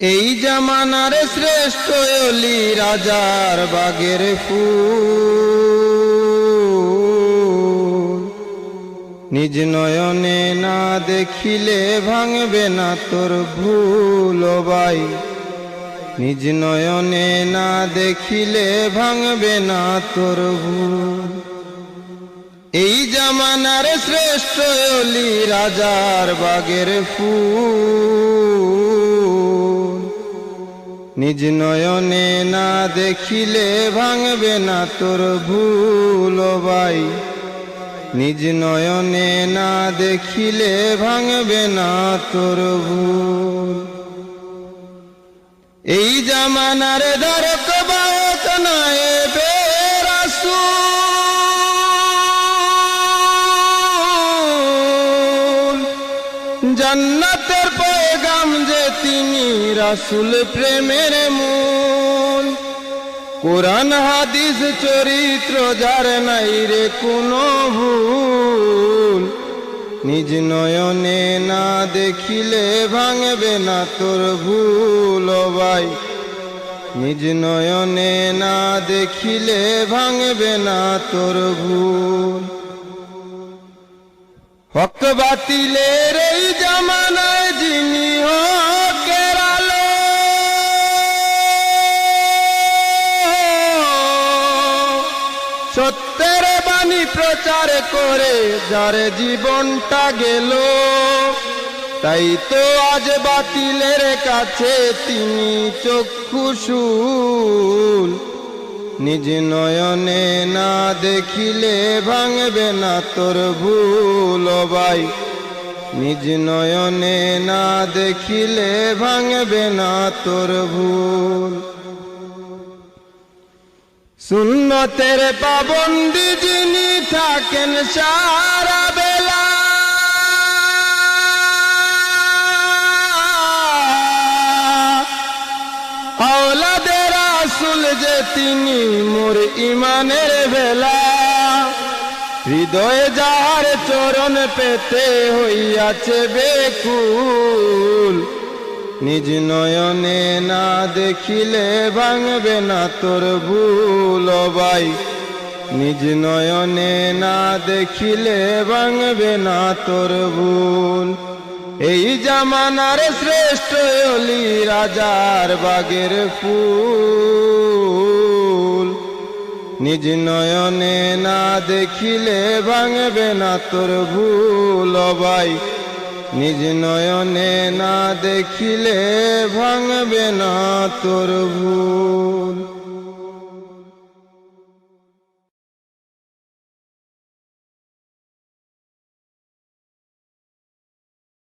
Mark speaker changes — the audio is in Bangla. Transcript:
Speaker 1: এই জামানার শ্রেষ্ঠ অলি রাজার বাগের ফুল। নিজ নয়নে না দেখিলে ভাঙবে না তোর ভুল বাই। নিজ নয়নে না দেখিলে ভাঙবে না তোর ভুল। এই জামানার শ্রেষ্ঠ অলি রাজার বাগের ফুল। নিজ নয়নে না দেখিলে ভাঙবে না তোর ভুল বাই। নিজ নয়নে না দেখিলে ভাঙবে না তোর ভুল। এই জামানার ধরক বায়ক নয় জান্নাতের পয়গাম যে তিনি রাসুল প্রেমের মূল। কোরআন, হাদিস, চরিত্র যার নাই রে কোনো ভুল। নিজ নয়নে না দেখিলে ভাঙবে না তোর ভুল ভাই। নিজ নয়নে না দেখিলে ভাঙবে না তোর ভুল। হক বাতিলের এই জামানায় যিনি হকের সত্যের বাণী প্রচার করে যার জীবনটা গেল, তাই তো আজ বাতিলের কাছে তিনি চক্ষুশুল নিজ নয়নে না দেখিলে ভাঙবে না তোর ভুল ভাই। নিজ নয়নে না দেখিলে ভাঙবে না তোর ভুল। সুন্নতের পাবন্দি যিনি থাকেন সারা যে তিনি মোর ইমানের বেলা। হৃদয়ে যার চরণ পেতে হইয়াছে বেকুল। নিজ নয়নে না দেখিলে ভাঙবে না তোর ভুল ভাই। নিজ নয়নে না দেখিলে ভাঙবে না তোর ভুল। এই জামানার শ্রেষ্ঠ অলি রাজার বাগের ফুল। নিজ নয়নে না দেখিলে ভাঙবে না তোর ভুল ভাই। নিজ নয়নে না দেখিলে ভাঙবে না তোর ভুল।